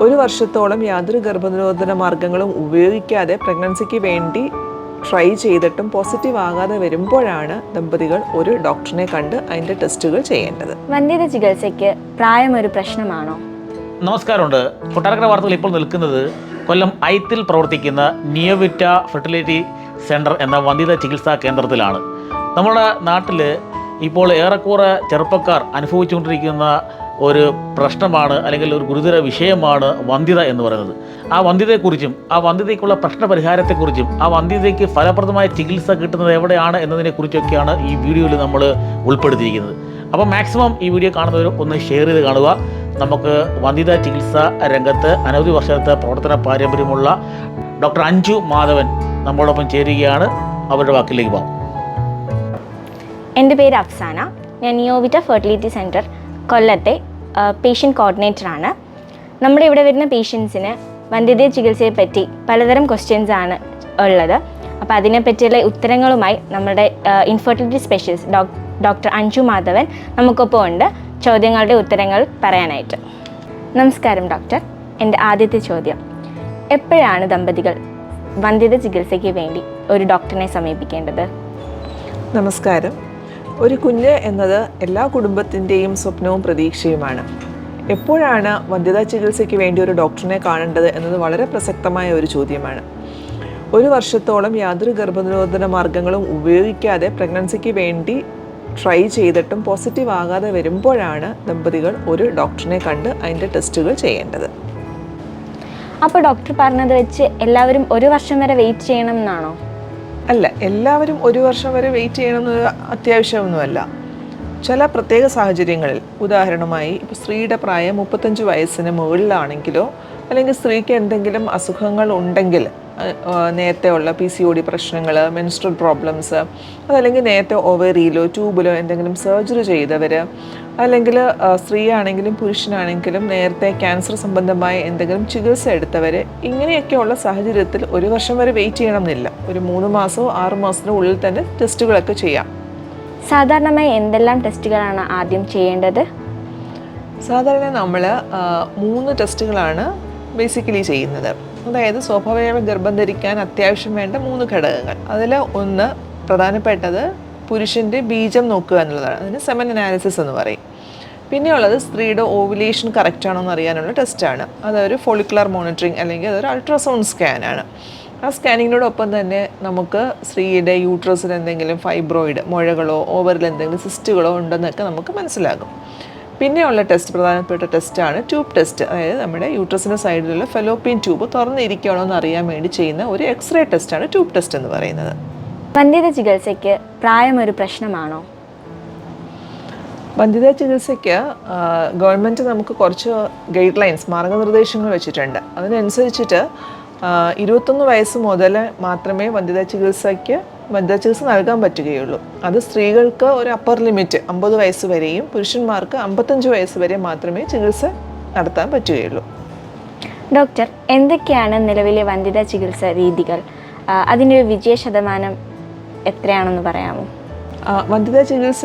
ഒരു വർഷത്തോളം യാതൊരു ഗർഭനിരോധന മാർഗങ്ങളും ഉപയോഗിക്കാതെ പ്രഗ്നൻസിക്ക് വേണ്ടി ട്രൈ ചെയ്തിട്ടും പോസിറ്റീവ് ആകാതെ വരുമ്പോഴാണ് ദമ്പതികൾ ഒരു ഡോക്ടറിനെ കണ്ട് അതിന്റെ ടെസ്റ്റുകൾ ചെയ്യേണ്ടത്. വന്ധ്യത ചികിത്സയ്ക്ക് പ്രായം ഒരു പ്രശ്നമാണോ? നമസ്കാരമുണ്ട്. കൊട്ടാരക്കര വാർത്തകൾ ഇപ്പോൾ നിൽക്കുന്നത് കൊല്ലം ഐത്തിൽ പ്രവർത്തിക്കുന്ന നിയോവിറ്റ ഫെർട്ടിലിറ്റി സെന്റർ എന്ന വന്ധ്യത ചികിത്സാ കേന്ദ്രത്തിലാണ്. നമ്മുടെ നാട്ടിൽ ഇപ്പോൾ ഏറെക്കുറെ ചെറുപ്പക്കാർ അനുഭവിച്ചുകൊണ്ടിരിക്കുന്ന ഒരു പ്രശ്നമാണ് അല്ലെങ്കിൽ ഒരു ഗുരുതര വിഷയമാണ് വന്ധ്യത എന്ന് പറയുന്നത്. ആ വന്ധ്യതയെക്കുറിച്ചും ആ വന്ധ്യതയ്ക്കുള്ള പ്രശ്ന പരിഹാരത്തെക്കുറിച്ചും ആ വന്ധ്യതയ്ക്ക് ഫലപ്രദമായ ചികിത്സ കിട്ടുന്നത് എവിടെയാണ് എന്നതിനെക്കുറിച്ചൊക്കെയാണ് ഈ വീഡിയോയിൽ നമ്മൾ ഉൾപ്പെടുത്തിയിരിക്കുന്നത്. അപ്പോൾ മാക്സിമം ഈ വീഡിയോ കാണുന്നവർ ഒന്ന് ഷെയർ ചെയ്ത് കാണുക. നമുക്ക് വന്ധ്യത ചികിത്സ രംഗത്ത് അനവധി വർഷത്തെ പ്രവർത്തന പാരമ്പര്യമുള്ള ഡോക്ടർ അഞ്ജു മാധവൻ നമ്മളോടൊപ്പം ചേരുകയാണ്. അവരുടെ വാക്കിലേക്ക് പോകാം. എന്റെ പേര് അഫ്സാന. ഞാൻ നിയോവിറ്റ ഫെർട്ടിലിറ്റി സെന്റർ കൊല്ലത്തെ പേഷ്യന്റ് കോർഡിനേറ്ററാണ് നമ്മുടെ ഇവിടെ വരുന്ന പേഷ്യൻസിന് ചികിത്സയെ പറ്റി പലതരം ക്വസ്റ്റ്യൻസ് ആണ് ഉള്ളത്. അപ്പോൾ അതിനെപ്പറ്റിയുള്ള ഉത്തരങ്ങളുമായി നമ്മുടെ infertility specialist doc doctor Anju Madhavan നമുക്കൊപ്പം ഉണ്ട്. ചോദ്യങ്ങളുടെ ഉത്തരങ്ങൾ പറയാനായിട്ട്. നമസ്കാരം ഡോക്ടർ എന്റെ ആദ്യത്തെ ചോദ്യം. എപ്പോഴാണ് ദമ്പതികൾ വന്ധ്യത ചികിത്സയ്ക്ക് വേണ്ടി ഒരു ഡോക്ടറിനെ സമീപിക്കേണ്ടത്? നമസ്കാരം. ഒരു കുഞ്ഞ് എന്നത് എല്ലാ കുടുംബത്തിന്റെയും സ്വപ്നവും പ്രതീക്ഷയുമാണ്. എപ്പോഴാണ് വന്ധ്യതാ ചികിത്സയ്ക്ക് വേണ്ടി ഒരു ഡോക്ടറിനെ കാണേണ്ടത് എന്നത് വളരെ പ്രസക്തമായ ഒരു ചോദ്യമാണ്. ഒരു വർഷത്തോളം യാതൊരു ഗർഭനിരോധന മാർഗങ്ങളും ഉപയോഗിക്കാതെ പ്രഗ്നൻസിക്ക് വേണ്ടി ട്രൈ ചെയ്തിട്ടും പോസിറ്റീവ് ആകാതെ വരുമ്പോഴാണ് ദമ്പതികൾ ഒരു ഡോക്ടറിനെ കണ്ട് അതിന്റെ ടെസ്റ്റുകൾ ചെയ്യേണ്ടത്. അപ്പോൾ ഡോക്ടർ പറഞ്ഞത് വെച്ച് എല്ലാവരും ഒരു വർഷം വരെ വെയിറ്റ് ചെയ്യണം എന്നാണോ? അല്ല എല്ലാവരും ഒരു വർഷം വരെ വെയിറ്റ് ചെയ്യണമെന്ന് അത്യാവശ്യമൊന്നുമല്ല. ചില പ്രത്യേക സാഹചര്യങ്ങളിൽ ഉദാഹരണമായി ഇപ്പോൾ സ്ത്രീയുടെ പ്രായം മുപ്പത്തഞ്ച് വയസ്സിന് മുകളിലാണെങ്കിലോ അല്ലെങ്കിൽ സ്ത്രീക്ക് എന്തെങ്കിലും അസുഖങ്ങൾ ഉണ്ടെങ്കിൽ നേരത്തെ ഉള്ള പി സി ഒ ഡി പ്രശ്നങ്ങൾ മെൻസ്ട്രൽ പ്രോബ്ലംസ് അതല്ലെങ്കിൽ നേരത്തെ ഓവറിയിലോ ട്യൂബിലോ എന്തെങ്കിലും സർജറി ചെയ്തവർ അല്ലെങ്കിൽ സ്ത്രീയാണെങ്കിലും പുരുഷനാണെങ്കിലും നേരത്തെ ക്യാൻസർ സംബന്ധമായ എന്തെങ്കിലും ചികിത്സ എടുത്തവർ ഇങ്ങനെയൊക്കെയുള്ള സാഹചര്യത്തിൽ ഒരു വർഷം വരെ വെയിറ്റ് ചെയ്യണം എന്നില്ല ഒരു മൂന്ന് മാസമോ ആറ് മാസത്തിനോ ഉള്ളിൽ തന്നെ ടെസ്റ്റുകളൊക്കെ ചെയ്യാം. സാധാരണമായി എന്തെല്ലാം ടെസ്റ്റുകളാണ് ആദ്യം ചെയ്യേണ്ടത്? സാധാരണ നമ്മൾ മൂന്ന് ടെസ്റ്റുകളാണ് ബേസിക്കലി ചെയ്യുന്നത്. അതായത് സ്വാഭാവിക ഗർഭം ധരിക്കാൻ അത്യാവശ്യം വേണ്ട മൂന്ന് ഘടകങ്ങൾ. അതിൽ ഒന്ന് പ്രധാനപ്പെട്ടത് പുരുഷന്റെ ബീജം നോക്കുക എന്നുള്ളതാണ്. അതിന് സെമൻ അനാലിസിസ് എന്ന് പറയും. പിന്നെയുള്ളത് സ്ത്രീയുടെ ഓവുലേഷൻ കറക്റ്റ് ആണോ എന്ന് അറിയാനുള്ള ടെസ്റ്റാണ് അതൊരു ഫോളിക്കുലർ മോണിറ്ററിങ് അല്ലെങ്കിൽ അതൊരു അൾട്രാസൗണ്ട് സ്കാനാണ് ആ സ്കാനിങ്ങിനോടൊപ്പം തന്നെ നമുക്ക് സ്ത്രീയുടെ യൂട്രസിൽ എന്തെങ്കിലും ഫൈബ്രോയിഡ് മുഴകളോ ഓവറിൽ എന്തെങ്കിലും സിസ്റ്റുകളോ ഉണ്ടെന്നൊക്കെ നമുക്ക് മനസ്സിലാകും. പിന്നെയുള്ള ടെസ്റ്റ് പ്രധാനപ്പെട്ട ടെസ്റ്റാണ് ട്യൂബ് ടെസ്റ്റ് അതായത് നമ്മുടെ യൂട്രസിന്റെ സൈഡിലുള്ള ഫെലോപ്പിയൻ ട്യൂബ് തുറന്നിരിക്കുകയാണോ എന്ന് അറിയാൻ വേണ്ടി ചെയ്യുന്ന ഒരു എക്സ്റേ ടെസ്റ്റാണ് ട്യൂബ് ടെസ്റ്റ് എന്ന് പറയുന്നത്. വന്ധ്യത ചികിത്സയ്ക്ക് പ്രായം ഒരു പ്രശ്നമാണോ? വന്ധ്യത ചികിത്സയ്ക്ക് ഗവൺമെന്റ് നമുക്ക് കുറച്ച് ഗൈഡ് ലൈൻസ് മാർഗനിർദ്ദേശങ്ങൾ വെച്ചിട്ടുണ്ട്. അതിനനുസരിച്ചിട്ട് ഇരുപത്തൊന്ന് വയസ്സ് മുതൽ മാത്രമേ വന്ധ്യതാ ചികിത്സയ്ക്ക് വന്ധ്യത ചികിത്സ നൽകാൻ പറ്റുകയുള്ളൂ. അത് സ്ത്രീകൾക്ക് ഒരു അപ്പർ ലിമിറ്റ് അമ്പത് വയസ്സ് വരെയും പുരുഷന്മാർക്ക് അമ്പത്തഞ്ച് വയസ്സ് വരെ മാത്രമേ ചികിത്സ നടത്താൻ പറ്റുകയുള്ളൂ. ഡോക്ടർ എന്തൊക്കെയാണ് നിലവിലെ വന്ധ്യതാ ചികിത്സ രീതികൾ? അതിന്റെ ഒരു വിജയ ശതമാനം എത്രയാണെന്ന് പറയാമോ? വന്ധ്യതാ വന്ധ്യത ചികിത്സ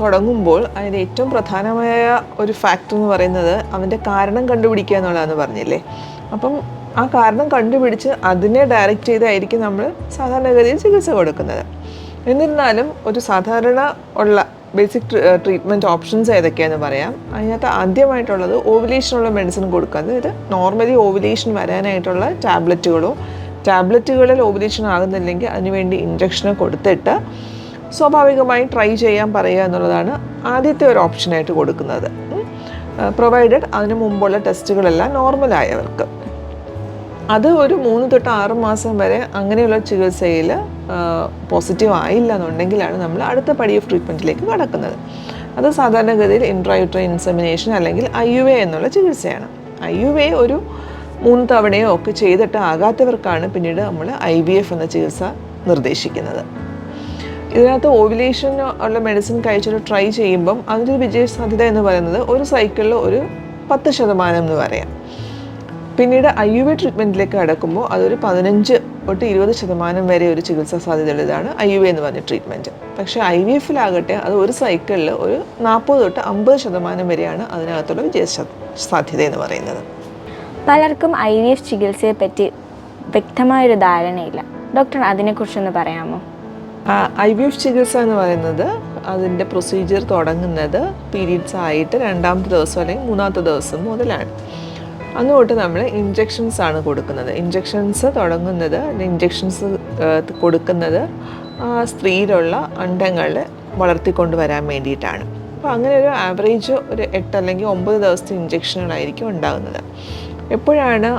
തുടങ്ങുമ്പോൾ അതിന്റെ ഏറ്റവും പ്രധാനമായ ഒരു ഫാക്ടർ എന്ന് പറയുന്നത് അവന്റെ കാരണം കണ്ടുപിടിക്കുക എന്നുള്ളതെന്ന് പറഞ്ഞില്ലേ? അപ്പം ആ കാരണം കണ്ടുപിടിച്ച് അതിനെ ഡയറക്റ്റ് ചെയ്തായിരിക്കും നമ്മൾ സാധാരണഗതിയിൽ ചികിത്സ കൊടുക്കുന്നത്. എന്നിരുന്നാലും ഒരു സാധാരണ ഉള്ള ബേസിക് ട്രീറ്റ്മെന്റ് ഓപ്ഷൻസ് ഏതൊക്കെയാണെന്ന് പറയാം. അതിനകത്ത് ആദ്യമായിട്ടുള്ളത് ഓവുലേഷനുള്ള മെഡിസിൻ കൊടുക്കുന്നത് ഇത് നോർമലി ഓവുലേഷൻ വരാനായിട്ടുള്ള ടാബ്ലറ്റുകളോ ടാബ്ലറ്റുകളിൽ ഓവുലേഷൻ ആകുന്നില്ലെങ്കിൽ അതിനുവേണ്ടി ഇഞ്ചക്ഷനോ കൊടുത്തിട്ട് സ്വാഭാവികമായി ട്രൈ ചെയ്യാൻ പറയുക എന്നുള്ളതാണ് ആദ്യത്തെ ഒരു ഓപ്ഷനായിട്ട് കൊടുക്കുന്നത്. പ്രൊവൈഡഡ് അതിനു മുമ്പുള്ള ടെസ്റ്റുകളെല്ലാം നോർമലായവർക്ക് അത് ഒരു മൂന്ന് തൊട്ട് ആറ് മാസം വരെ അങ്ങനെയുള്ള ചികിത്സയിൽ പോസിറ്റീവ് ആയില്ല എന്നുണ്ടെങ്കിലാണ് നമ്മൾ അടുത്ത പടി ഓഫ് ട്രീറ്റ്മെന്റിലേക്ക് കടക്കുന്നത്. അത് സാധാരണഗതിയിൽ ഇൻട്രായുട്രൈ ഇൻസെമിനേഷൻ അല്ലെങ്കിൽ ഐ യു എ എന്നുള്ള ചികിത്സയാണ്. ഐ യു എ ഒരു മൂന്ന് തവണയോ ഒക്കെ ചെയ്തിട്ട് ആകാത്തവർക്കാണ് പിന്നീട് നമ്മൾ ഐ വി എഫ് എന്ന ചികിത്സ നിർദ്ദേശിക്കുന്നത്. ഇതിനകത്ത് ഓവുലേഷൻ ഉള്ള മെഡിസിൻ കഴിച്ചിട്ട് ട്രൈ ചെയ്യുമ്പം അതിന്റെ വിജയ സാധ്യത എന്ന് പറയുന്നത് ഒരു സൈക്കിളിൽ ഒരു പത്ത് ശതമാനം എന്ന് പറയാം. പിന്നീട് ഐ യു വി ട്രീറ്റ്മെന്റിലേക്ക് കടക്കുമ്പോൾ അതൊരു പതിനഞ്ച് തൊട്ട് ഇരുപത് ശതമാനം വരെ ഒരു ചികിത്സാ സാധ്യതയുള്ളതാണ് ഐ യു വി എന്ന് പറഞ്ഞ ട്രീറ്റ്മെന്റ് പക്ഷേ ഐ വി എഫിലാകട്ടെ അത് ഒരു സൈക്കിളിൽ ഒരു നാൽപ്പത് തൊട്ട് അമ്പത് ശതമാനം വരെയാണ് അതിനകത്തുള്ള വിജയ സാധ്യത എന്ന് പറയുന്നത്. പലർക്കും ഐ വി എഫ് ചികിത്സയെ പറ്റി വ്യക്തമായൊരു ധാരണയില്ല. ഡോക്ടർ അതിനെക്കുറിച്ചൊന്ന് പറയാമോ? ഐ വി എഫ് ചികിത്സ എന്ന് പറയുന്നത് അതിന്റെ പ്രൊസീജിയർ തുടങ്ങുന്നത് പീരീഡ്സ് ആയിട്ട് രണ്ടാമത്തെ ദിവസം അല്ലെങ്കിൽ മൂന്നാമത്തെ ദിവസം മുതലാണ്. അന്ന് തൊട്ട് നമ്മൾ ഇഞ്ചെക്ഷൻസ് ആണ് കൊടുക്കുന്നത്. ഇഞ്ചെക്ഷൻസ് തുടങ്ങുന്നത് ഇഞ്ചെക്ഷൻസ് കൊടുക്കുന്നത് സ്ത്രീയിലുള്ള അണ്ടങ്ങൾ വളർത്തിക്കൊണ്ട് വരാൻ വേണ്ടിയിട്ടാണ്. അപ്പോൾ അങ്ങനെ ഒരു ആവറേജ് ഒരു എട്ട് അല്ലെങ്കിൽ ഒമ്പത് ദിവസത്തെ ഇഞ്ചെക്ഷനുകളായിരിക്കും ഉണ്ടാകുന്നത്. എപ്പോഴാണ്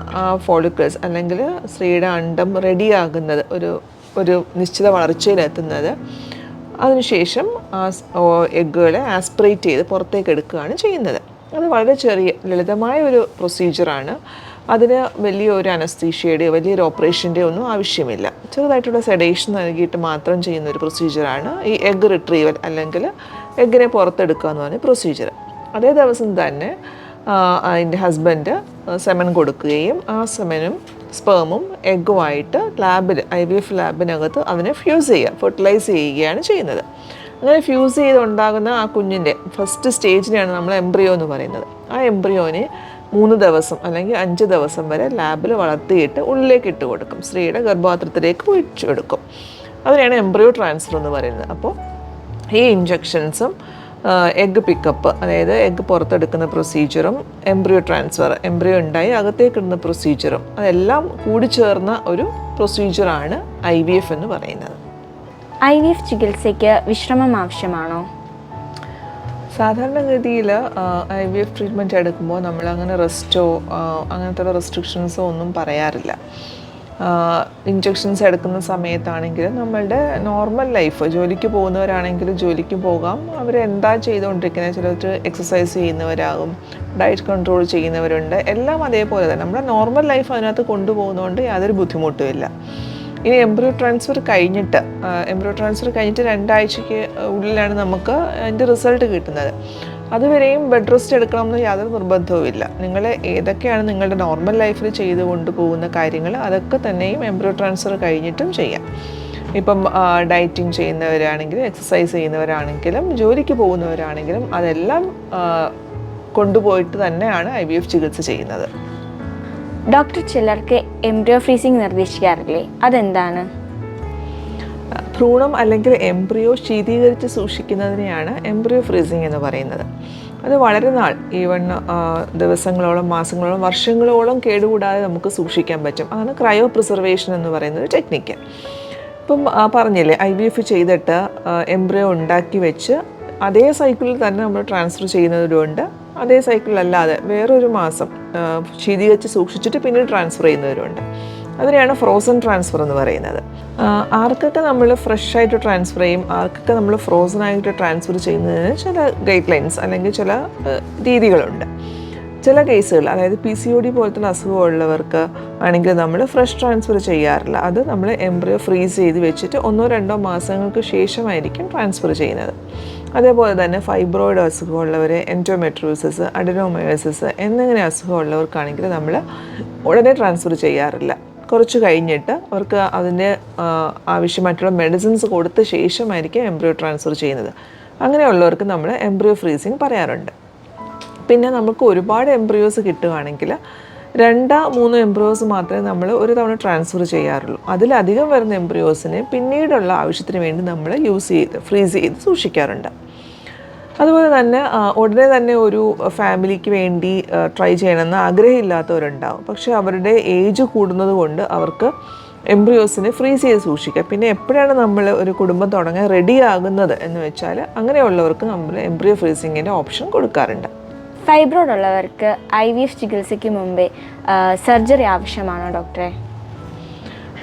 ഫോളിക്കിൾസ് അല്ലെങ്കിൽ സ്ത്രീയുടെ അണ്ടം റെഡിയാകുന്നത് ഒരു ഒരു നിശ്ചിത വളർച്ചയിലെത്തുന്നത്. അതിനുശേഷം ആ എഗ്ഗുകളെ ആസ്പിറേറ്റ് ചെയ്ത് പുറത്തേക്ക് എടുക്കുകയാണ് ചെയ്യുന്നത്. അത് വളരെ ചെറിയ ലളിതമായ ഒരു പ്രൊസീജിയറാണ്. അതിന് വലിയ ഒരു അനസ്തീഷ്യയുടെയോ വലിയൊരു ഓപ്പറേഷന്റെയോ ഒന്നും ആവശ്യമില്ല. ചെറുതായിട്ടുള്ള സെഡേഷൻ നൽകിയിട്ട് മാത്രം ചെയ്യുന്ന ഒരു പ്രൊസീജിയറാണ് ഈ എഗ്ഗ് റിട്രീവൽ അല്ലെങ്കിൽ എഗ്ഗിനെ പുറത്തെടുക്കുക എന്ന് പറഞ്ഞ പ്രൊസീജിയർ. അതേ ദിവസം തന്നെ അതിന്റെ ഹസ്ബൻഡ് സെമൻ കൊടുക്കുകയും ആ സെമനും സ്പേമും എഗ്ഗുമായിട്ട് ലാബിൽ ഐ വി എഫ് ലാബിനകത്ത് അതിനെ ഫ്യൂസ് ചെയ്യുക ഫെർട്ടിലൈസ് ചെയ്യുകയാണ് ചെയ്യുന്നത്. അങ്ങനെ ഫ്യൂസ് ചെയ്തുണ്ടാകുന്ന ആ കുഞ്ഞിന്റെ ഫസ്റ്റ് സ്റ്റേജിനെയാണ് നമ്മൾ എംബ്രിയോ എന്ന് പറയുന്നത്. ആ എംബ്രിയോനെ മൂന്ന് ദിവസം അല്ലെങ്കിൽ അഞ്ച് ദിവസം വരെ ലാബിൽ വളർത്തിയിട്ട് ഉള്ളിലേക്ക് ഇട്ട് കൊടുക്കും. സ്ത്രീയുടെ ഗർഭപാത്രത്തിലേക്ക് ഒഴിച്ചു കൊടുക്കും. അതിനെയാണ് എംബ്രിയോ ട്രാൻസ്ഫർ എന്ന് പറയുന്നത്. അപ്പോൾ ഈ ഇഞ്ചക്ഷൻസും എഗ്ഗ് പിക്കപ്പ് അതായത് എഗ്ഗ് പുറത്തെടുക്കുന്ന പ്രൊസീജിയറും എംബ്രിയോ ട്രാൻസ്ഫർ എംബ്രിയോ ഉണ്ടായി അകത്തേക്ക് ഇടുന്ന പ്രൊസീജിയറും അതെല്ലാം കൂടി ചേർന്ന ഒരു പ്രൊസീജിയറാണ് ഐ വി എഫ് എന്ന് പറയുന്നത്. ഐ വി എഫ് ചികിത്സയ്ക്ക് വിശ്രമം ആവശ്യമാണോ? സാധാരണഗതിയിൽ ഐ വി എഫ് ട്രീറ്റ്മെന്റ് എടുക്കുമ്പോൾ നമ്മൾ അങ്ങനെ റെസ്റ്റോ അങ്ങനത്തെ റെസ്ട്രിക്ഷൻസോ ഒന്നും പറയാറില്ല. ഇഞ്ചെക്ഷൻസ് എടുക്കുന്ന സമയത്താണെങ്കിൽ നമ്മളുടെ നോർമൽ ലൈഫ് ജോലിക്ക് പോകുന്നവരാണെങ്കിൽ ജോലിക്ക് പോകാം. അവർ എന്താ ചെയ്തുകൊണ്ടിരിക്കുന്നത്? ചിലർ എക്സസൈസ് ചെയ്യുന്നവരാകും ഡയറ്റ് കൺട്രോൾ ചെയ്യുന്നവരുണ്ട്. എല്ലാം അതേപോലെ തന്നെ. നമ്മുടെ നോർമൽ ലൈഫ് അതിനകത്ത് കൊണ്ടുപോകുന്നതുകൊണ്ട് യാതൊരു ബുദ്ധിമുട്ടുമില്ല ഇനി എംബ്രിയോ ട്രാൻസ്ഫർ കഴിഞ്ഞിട്ട് എംബ്രിയോ ട്രാൻസ്ഫർ കഴിഞ്ഞിട്ട് രണ്ടാഴ്ചയ്ക്ക് ഉള്ളിലാണ് നമുക്ക് അതിന്റെ റിസൾട്ട് കിട്ടുന്നത്. അതുവരെയും ബെഡ് റെസ്റ്റ് എടുക്കണമെന്ന് യാതൊരു നിർബന്ധവുമില്ല നിങ്ങൾ ഏതൊക്കെയാണ് നിങ്ങളുടെ നോർമൽ ലൈഫിൽ ചെയ്തു കൊണ്ടുപോകുന്ന കാര്യങ്ങൾ അതൊക്കെ തന്നെയും എംബ്രോ ട്രാൻസ്ഫർ കഴിഞ്ഞിട്ടും ചെയ്യാം. ഇപ്പം ഡയറ്റിങ് ചെയ്യുന്നവരാണെങ്കിലും എക്സസൈസ് ചെയ്യുന്നവരാണെങ്കിലും ജോലിക്ക് പോകുന്നവരാണെങ്കിലും അതെല്ലാം കൊണ്ടുപോയിട്ട് തന്നെയാണ് ഐ വി എഫ് ചികിത്സ ചെയ്യുന്നത്. ഡോക്ടർ ചിലർക്ക് എംബ്രിയോ ഫ്രീസിംഗ് നിർദ്ദേശിക്കാറില്ലേ? അതെന്താണ്? ഭ്രൂണം അല്ലെങ്കിൽ എംബ്രിയോ ശീതീകരിച്ച് സൂക്ഷിക്കുന്നതിനെയാണ് എംബ്രിയോ ഫ്രീസിങ് എന്ന് പറയുന്നത്. അത് വളരെ നാൾ ഈവൺ ദിവസങ്ങളോളം മാസങ്ങളോളം വർഷങ്ങളോളം കേടുകൂടാതെ നമുക്ക് സൂക്ഷിക്കാൻ പറ്റും. അതാണ് ക്രയോ പ്രിസർവേഷൻ എന്ന് പറയുന്ന ഒരു ടെക്നിക്ക് ഇപ്പം പറഞ്ഞില്ലേ ഐ വി എഫ് ചെയ്തിട്ട് എംബ്രിയോ ഉണ്ടാക്കി വെച്ച് അതേ സൈക്കിളിൽ തന്നെ നമ്മൾ ട്രാൻസ്ഫർ ചെയ്യുന്നവരുണ്ട് അതേ സൈക്കിളിലല്ലാതെ വേറൊരു മാസം ശീതീകരിച്ച് സൂക്ഷിച്ചിട്ട് പിന്നീട് ട്രാൻസ്ഫർ ചെയ്യുന്നവരുണ്ട് അതിനെയാണ് ഫ്രോസൺ ട്രാൻസ്ഫർ എന്ന് പറയുന്നത്. ആർക്കൊക്കെ നമ്മൾ ഫ്രഷ് ആയിട്ട് ട്രാൻസ്ഫർ ചെയ്യും ആർക്കൊക്കെ നമ്മൾ ഫ്രോസൺ ആയിട്ട് ട്രാൻസ്ഫർ ചെയ്യുന്നതിന് ചില ഗൈഡ് ലൈൻസ് അല്ലെങ്കിൽ ചില രീതികളുണ്ട്. ചില കേസുകൾ അതായത് പി സി ഒ ഡി പോലത്തെ അസുഖമുള്ളവർക്ക് ആണെങ്കിൽ നമ്മൾ ഫ്രഷ് ട്രാൻസ്ഫർ ചെയ്യാറില്ല. അത് നമ്മൾ എംബ്രിയോ ഫ്രീസ് ചെയ്ത് വെച്ചിട്ട് ഒന്നോ രണ്ടോ മാസങ്ങൾക്ക് ശേഷമായിരിക്കും ട്രാൻസ്ഫർ ചെയ്യുന്നത്. അതേപോലെ തന്നെ ഫൈബ്രോയിഡ് അസുഖമുള്ളവർ എന്റോമെട്രോസിസ് അഡിനോമയോസിസ് എന്നിങ്ങനെ അസുഖമുള്ളവർക്കാണെങ്കിൽ നമ്മൾ ഉടനെ ട്രാൻസ്ഫർ ചെയ്യാറില്ല. കുറച്ച് കഴിഞ്ഞിട്ട് അവർക്ക് ആ, ആവശ്യമായിട്ടുള്ള മെഡിസിൻസ് കൊടുത്ത ശേഷമായിരിക്കും എംബ്രിയോ ട്രാൻസ്ഫർ ചെയ്യുന്നത്. അങ്ങനെയുള്ളവർക്ക് നമ്മൾ എംബ്രിയോ ഫ്രീസിങ് പറയാറുണ്ട്. പിന്നെ നമുക്ക് ഒരുപാട് എംബ്രിയോസ് കിട്ടുകയാണെങ്കിൽ രണ്ടോ മൂന്നോ എംബ്രിയോസ് മാത്രമേ നമ്മൾ ഒരു തവണ ട്രാൻസ്ഫർ ചെയ്യാറുള്ളൂ. അതിലധികം വരുന്ന എംബ്രിയോസിനെ പിന്നീടുള്ള ആവശ്യത്തിന് വേണ്ടി നമ്മൾ യൂസ് ചെയ്ത് ഫ്രീസ് ചെയ്ത് സൂക്ഷിക്കാറുണ്ട്. തന്നെ ഉടനെ തന്നെ ഒരു ഫാമിലിക്ക് വേണ്ടി ട്രൈ ചെയ്യണമെന്ന് ആഗ്രഹമില്ലാത്തവരുണ്ടാവും. പക്ഷേ അവരുടെ ഏജ് കൂടുന്നത് കൊണ്ട് അവർക്ക് എംബ്രിയോസിനെ ഫ്രീസ് ചെയ്ത് സൂക്ഷിക്കുക പിന്നെ എപ്പോഴാണ് നമ്മൾ ഒരു കുടുംബം തുടങ്ങാൻ റെഡി ആകുന്നത് എന്ന് വെച്ചാൽ അങ്ങനെയുള്ളവർക്ക് നമ്മൾ എംബ്രിയോ ഫ്രീസിങ്ങിന്റെ ഓപ്ഷൻ കൊടുക്കാറുണ്ട്. ഫൈബ്രോയിഡ് ഉള്ളവർക്ക് ഐ വി എഫ് ചികിത്സയ്ക്ക് മുമ്പേ സർജറി ആവശ്യമാണോ ഡോക്ടറെ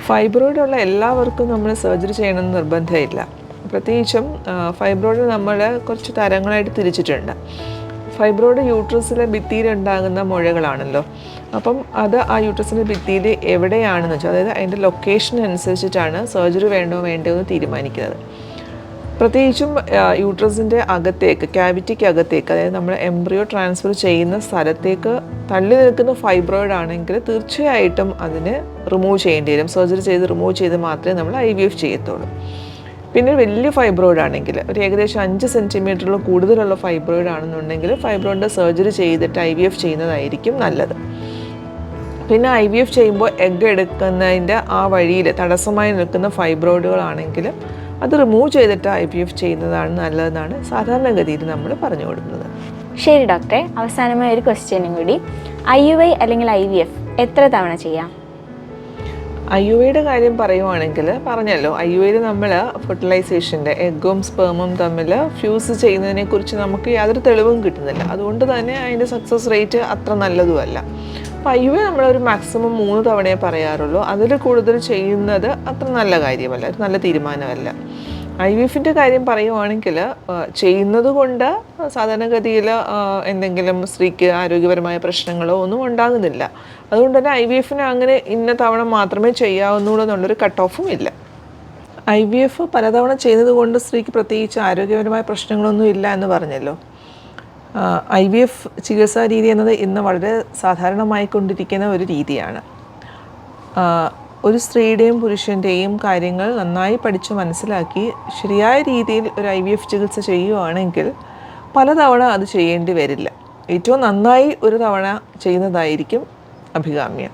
ഫൈബ്രോയിഡ് ഉള്ള എല്ലാവർക്കും നമ്മൾ സർജറി ചെയ്യണമെന്ന് നിർബന്ധമില്ല. പ്രത്യേകിച്ചും ഫൈബ്രോയിഡ് നമ്മൾ കുറച്ച് തരങ്ങളായിട്ട് തിരിച്ചിട്ടുണ്ട്. ഫൈബ്രോയിഡ് യൂട്രസിലെ ഭിത്തിയിലുണ്ടാകുന്ന മുഴകളാണല്ലോ. അപ്പം അത് ആ യൂട്രസിന്റെ ഭിത്തിയിൽ എവിടെയാണെന്ന് വെച്ചാൽ അതായത് അതിന്റെ ലൊക്കേഷൻ അനുസരിച്ചിട്ടാണ് സർജറി വേണ്ടോ വേണ്ടോ എന്ന് തീരുമാനിക്കുന്നത്. പ്രത്യേകിച്ചും യൂട്രസിന്റെ അകത്തേക്ക് ക്യാവിറ്റിക്ക് അകത്തേക്ക് അതായത് നമ്മൾ എംബ്രിയോ ട്രാൻസ്ഫർ ചെയ്യുന്ന സ്ഥലത്തേക്ക് തള്ളി നിൽക്കുന്ന ഫൈബ്രോയിഡ് ആണെങ്കിൽ തീർച്ചയായിട്ടും അതിന് റിമൂവ് ചെയ്യേണ്ടി വരും. സർജറി ചെയ്ത് റിമൂവ് ചെയ്ത് മാത്രമേ നമ്മൾ ഐ വി എഫ് ചെയ്യത്തുള്ളൂ. പിന്നെ വലിയ ഫൈബ്രോയിഡ് ആണെങ്കിൽ ഒരു ഏകദേശം അഞ്ച് സെന്റിമീറ്ററിൽ കൂടുതലുള്ള ഫൈബ്രോയിഡ് ആണെന്നുണ്ടെങ്കിൽ ഫൈബ്രോയിഡ് സർജറി ചെയ്തിട്ട് ഐ വി എഫ് ചെയ്യുന്നതായിരിക്കും നല്ലത്. പിന്നെ ഐ വി എഫ് ചെയ്യുമ്പോൾ എഗ് എടുക്കുന്നതിന്റെ ആ വഴിയിൽ തടസ്സമായി നിൽക്കുന്ന ഫൈബ്രോയിഡുകളാണെങ്കിൽ അത് റിമൂവ് ചെയ്തിട്ട് ഐ വി എഫ് ചെയ്യുന്നതാണ് നല്ലതെന്നാണ് സാധാരണഗതിയിൽ നമ്മൾ പറഞ്ഞു കൊടുക്കുന്നത്. ശരി ഡോക്ടറെ അവസാനമായ ഒരു ക്വസ്റ്റ്യനും കൂടി. ഐ യു ഐ അല്ലെങ്കിൽ ഐ വി എഫ് എത്ര തവണ ചെയ്യാം? ഐ യു ഐയുടെ കാര്യം പറയുവാണെങ്കിൽ പറഞ്ഞല്ലോ ഐ യു ഐയിൽ നമ്മൾ ഫെർട്ടിലൈസേഷന്റെ എഗ്ഗും സ്പേമും തമ്മിൽ ഫ്യൂസ് ചെയ്യുന്നതിനെ കുറിച്ച് നമുക്ക് യാതൊരു തെളിവും കിട്ടുന്നില്ല. അതുകൊണ്ട് തന്നെ അതിന്റെ സക്സസ് റേറ്റ് അത്ര നല്ലതുമല്ല. അപ്പോൾ ഐ യു ഐ നമ്മളൊരു മാക്സിമം മൂന്ന് തവണയെ പറയാറുള്ളൂ. അതിൽ കൂടുതൽ ചെയ്യുന്നത് അത്ര നല്ല കാര്യമല്ല ഒരു നല്ല തീരുമാനമല്ല. ഐ വി എഫിന്റെ കാര്യം പറയുവാണെങ്കിൽ ചെയ്യുന്നത് കൊണ്ട് സാധാരണഗതിയിൽ എന്തെങ്കിലും സ്ത്രീക്ക് ആരോഗ്യപരമായ പ്രശ്നങ്ങളോ ഒന്നും ഉണ്ടാകുന്നില്ല. അതുകൊണ്ട് തന്നെ ഐ വി എഫിന് അങ്ങനെ ഇന്ന തവണ മാത്രമേ ചെയ്യാവുന്നുള്ളൂ എന്നുള്ളൊരു കട്ട് ഓഫും ഇല്ല. ഐ വി എഫ് പലതവണ ചെയ്തത് കൊണ്ട് സ്ത്രീക്ക് പ്രത്യേകിച്ച് ആരോഗ്യപരമായ പ്രശ്നങ്ങളൊന്നും ഇല്ല എന്ന് പറഞ്ഞല്ലോ. ഐ വി എഫ് ചികിത്സാ രീതി എന്നത് ഇന്ന് വളരെ സാധാരണമായിക്കൊണ്ടിരിക്കുന്ന ഒരു രീതിയാണ്. ഒരു സ്ത്രീയുടെയും പുരുഷന്റെയും കാര്യങ്ങൾ നന്നായി പഠിച്ച് മനസ്സിലാക്കി ശരിയായ രീതിയിൽ ഒരു ഐ വി എഫ് ചികിത്സ ചെയ്യുകയാണെങ്കിൽ പലതവണ അത് ചെയ്യേണ്ടി വരില്ല. ഏറ്റവും നന്നായി ഒരു തവണ ചെയ്യുന്നതായിരിക്കും അഭികാമ്യം.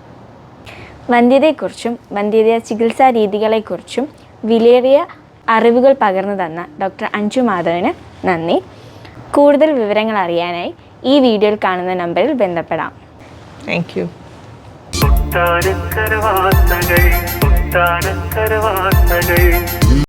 വന്ധ്യതയെക്കുറിച്ചും വന്ധ്യത ചികിത്സാ രീതികളെക്കുറിച്ചും വിലയേറിയ അറിവുകൾ പകർന്നു തന്ന ഡോക്ടർ അഞ്ജു മാധവന് നന്ദി. കൂടുതൽ വിവരങ്ങൾ അറിയാനായി ഈ വീഡിയോയിൽ കാണുന്ന നമ്പറിൽ ബന്ധപ്പെടാം. താങ്ക് യു വാർത്തകൾ.